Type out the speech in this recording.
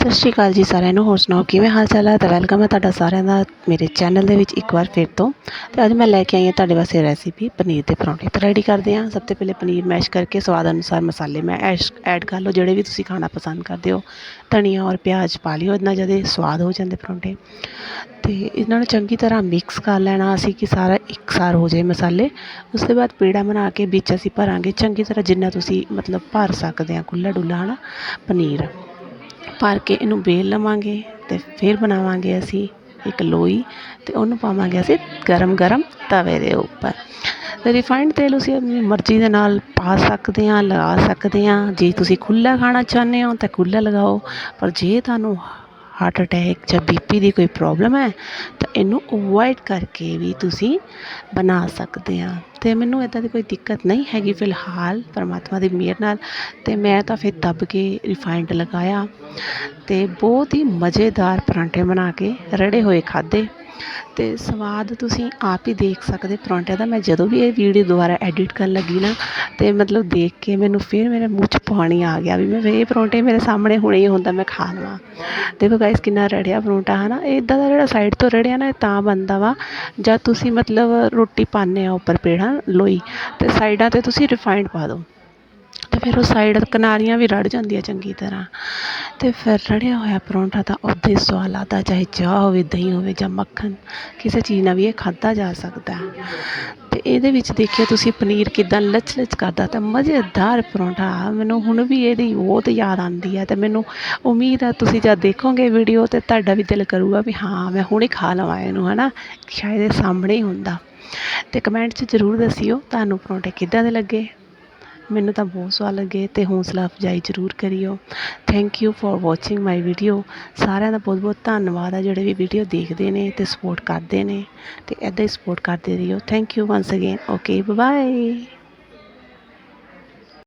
ਸਤਿ ਸ਼੍ਰੀ ਅਕਾਲ ਜੀ ਸਾਰਿਆਂ ਨੂੰ, ਹੋਰ ਸੁਣਾਓ ਕਿਵੇਂ ਹਾਲ ਚਾਲ ਹੈ ਤਾਂ ਵੈਲਕਮ ਹੈ ਤੁਹਾਡਾ ਸਾਰਿਆਂ ਦਾ ਮੇਰੇ ਚੈਨਲ ਦੇ ਵਿੱਚ ਇੱਕ ਵਾਰ ਫਿਰ ਤੋਂ। ਤੇ ਅੱਜ ਮੈਂ ਲੈ ਕੇ ਆਈ ਹਾਂ ਤੁਹਾਡੇ ਵਾਸਤੇ ਰੈਸਿਪੀ ਪਨੀਰ ਦੇ ਪਰੌਂਠੇ। ਤਾਂ ਰੈਡੀ ਕਰਦੇ ਹਾਂ। ਸਭ ਤੋਂ ਪਹਿਲੇ ਪਨੀਰ ਮੈਸ਼ ਕਰਕੇ ਸਵਾਦ ਅਨੁਸਾਰ ਮਸਾਲੇ ਮੈਂ ਐਸ਼ ਐਡ ਕਰ ਲਓ। ਜਿਹੜੇ ਵੀ ਤੁਸੀਂ ਖਾਣਾ ਪਸੰਦ ਕਰਦੇ ਹੋ, ਧਨੀਆ ਔਰ ਪਿਆਜ਼ ਪਾ ਲਿਓ ਇੰਨਾ ਜ਼ਿਆਦਾ ਸਵਾਦ ਹੋ ਜਾਂਦੇ ਪਰੌਂਠੇ। ਤੇ ਇਹਨਾਂ ਨੂੰ ਚੰਗੀ ਤਰ੍ਹਾਂ ਮਿਕਸ ਕਰ ਲੈਣਾ ਅਸੀਂ ਕਿ ਸਾਰਾ ਇਕਸਾਰ ਹੋ ਜਾਏ ਮਸਾਲੇ। ਉਸ ਤੋਂ ਬਾਅਦ ਪੇੜਾ ਬਣਾ ਕੇ ਵਿੱਚ ਅਸੀਂ ਭਰਾਂਗੇ। ਚੰਗੀ ਤਰ੍ਹਾਂ ਜਿੰਨਾ ਤੁਸੀਂ ਮਤਲਬ ਭਰ ਸਕਦੇ ਆ ਖੁੱਲ੍ਹਾ ਡੁੱਲਾ ਹੈ ਨਾ ਪਨੀਰ। ਭਰ ਕੇ ਇਹਨੂੰ ਵੇਲ ਲਵਾਂਗੇ ਅਤੇ ਫਿਰ ਬਣਾਵਾਂਗੇ ਅਸੀਂ ਇੱਕ ਲੋਈ ਅਤੇ ਉਹਨੂੰ ਪਾਵਾਂਗੇ ਅਸੀਂ ਗਰਮ ਗਰਮ ਤਵੇ ਦੇ ਉੱਪਰ। ਅਤੇ ਰਿਫਾਈਨਡ ਤੇਲ ਤੁਸੀਂ ਆਪਣੀ ਮਰਜ਼ੀ ਦੇ ਨਾਲ ਪਾ ਸਕਦੇ ਆ ਲਗਾ ਸਕਦੇ ਆ ਜੇ ਤੁਸੀਂ ਖੁੱਲ੍ਹਾ ਖਾਣਾ ਚਾਹੁੰਦੇ ਹੋ ਤਾਂ ਖੁੱਲ੍ਹਾ ਲਗਾਓ, ਪਰ ਜੇ ਤੁਹਾਨੂੰ ਹਾਰਟ ਅਟੈਕ ਜਾਂ ਬੀਪੀ ਦੀ ਕੋਈ ਪ੍ਰੋਬਲਮ ਹੈ, ਤਾਂ ਇਹਨੂੰ ਅਵੋਇਡ ਕਰਕੇ ਵੀ ਤੁਸੀਂ ਬਣਾ ਸਕਦੇ ਆ। ਤੇ ਮੈਨੂੰ ਇਦਾਂ ਦੀ ਕੋਈ ਦਿੱਕਤ ਨਹੀਂ ਹੈਗੀ ਫਿਲਹਾਲ ਪਰਮਾਤਮਾ ਦੀ ਮਿਹਰ ਨਾਲ। ਤੇ ਮੈਂ ਤਾਂ ਫਿਰ ਦੱਬ ਕੇ ਰਿਫਾਈਂਡ ਲਗਾਇਆ। ਤੇ ਬਹੁਤ ਹੀ ਮਜ਼ੇਦਾਰ ਪਰਾਂਠੇ ਬਣਾ ਕੇ ਰੜੇ ਹੋਏ ਖਾਦੇ ਤੇ ਸਵਾਦ ਤੁਸੀਂ ਆਪ ਹੀ ਦੇਖ ਸਕਦੇ ਪਰੌਂਠਿਆਂ ਦਾ। ਮੈਂ ਜਦੋਂ ਵੀ ਇਹ ਵੀਡੀਓ ਦੁਬਾਰਾ ਐਡਿਟ ਕਰਨ ਲੱਗੀ ਨਾ, ਤੇ ਮਤਲਬ ਦੇਖ ਕੇ ਮੈਨੂੰ ਫਿਰ ਮੇਰੇ ਮੂੰਹ 'ਚ ਪਾਣੀ ਆ ਗਿਆ ਵੀ ਮੈਂ ਇਹ ਪਰੌਂਠੇ ਮੇਰੇ ਸਾਹਮਣੇ ਹੁਣੇ ਹੀ ਹੁੰਦਾ, ਮੈਂ ਖਾ ਲਵਾਂ। ਦੇਖੋ ਗਾਇਸ ਕਿੰਨਾ ਰੜਿਆ ਪਰੌਂਠਾ ਹੈ ਨਾ ਇਦਾਂ ਦਾ ਜਿਹੜਾ ਸਾਈਡ ਤੋਂ ਰੜਿਆ ਨਾ, ਇਹ ਤਾਂ ਬਣਦਾ ਵਾ। ਜਦ ਤੁਸੀਂ ਮਤਲਬ ਰੋਟੀ ਪਾਉਂਦੇ ਆ ਉੱਪਰ ਪੇੜਾ, ਲੋਈ। ਤੇ ਸਾਈਡਾਂ ਤੇ ਤੁਸੀਂ ਰਿਫਾਈਨਡ ਪਾ ਦਿਓ। ਫਿਰ ਉਹ ਸਾਈਡ ਕਿਨਾਰੀਆਂ ਵੀ ਰੜ ਜਾਂਦੀਆਂ ਚੰਗੀ ਤਰ੍ਹਾਂ। ਅਤੇ ਫਿਰ ਰੜਿਆ ਹੋਇਆ ਪਰੌਂਠਾ ਤਾਂ ਉੱਦਾਂ ਹੀ ਸਵਾਦ ਲੱਗਦਾ, ਚਾਹੇ ਚਾਹ ਹੋਵੇ, ਦਹੀਂ ਹੋਵੇ ਜਾਂ ਮੱਖਣ, ਕਿਸੇ ਚੀਜ਼ ਨਾਲ ਵੀ ਇਹ ਖਾਧਾ ਜਾ ਸਕਦਾ। ਅਤੇ ਇਹਦੇ ਵਿੱਚ ਦੇਖਿਓ ਤੁਸੀਂ ਪਨੀਰ ਕਿੱਦਾਂ ਲਚ ਲਚ ਕਰਦਾ, ਤਾਂ ਮਜ਼ੇਦਾਰ ਪਰੌਂਠਾ। ਮੈਨੂੰ ਹੁਣ ਵੀ ਇਹਦੀ ਬਹੁਤ ਯਾਦ ਆਉਂਦੀ ਹੈ ਅਤੇ ਮੈਨੂੰ ਉਮੀਦ ਆ ਤੁਸੀਂ ਜਦ ਦੇਖੋਗੇ ਵੀਡੀਓ ਤੇ ਤੁਹਾਡਾ ਵੀ ਦਿਲ ਕਰੂਗਾ ਵੀ ਹਾਂ, ਮੈਂ ਹੁਣੇ ਖਾ ਲਵਾਂ ਇਹਨੂੰ, ਹਨਾ? ਸ਼ਾਇਦ ਇਹ ਸਾਹਮਣੇ ਹੀ ਹੁੰਦਾ। ਅਤੇ ਕਮੈਂਟ 'ਚ ਜ਼ਰੂਰ ਦੱਸਿਓ ਤੁਹਾਨੂੰ ਪਰੌਂਠੇ ਕਿੱਦਾਂ ਦੇ ਲੱਗੇ। ਮੈਨੂੰ ਤਾਂ ਬਹੁਤ ਸਵਾਦ ਲੱਗੇ ਅਤੇ ਹੌਂਸਲਾ ਅਫਜਾਈ ਜ਼ਰੂਰ ਕਰਿਓ। Thank you for watching my video ਸਾਰਿਆਂ ਦਾ ਬਹੁਤ ਬਹੁਤ ਧੰਨਵਾਦ ਆ ਜਿਹੜੇ ਵੀ ਵੀਡੀਓ ਦੇਖਦੇ ਨੇ ਅਤੇ ਸਪੋਰਟ ਕਰਦੇ ਨੇ। ਅਤੇ ਇੱਦਾਂ ਹੀ ਸਪੋਰਟ ਕਰਦੇ ਰਹੀਓ। Thank you once again okay bye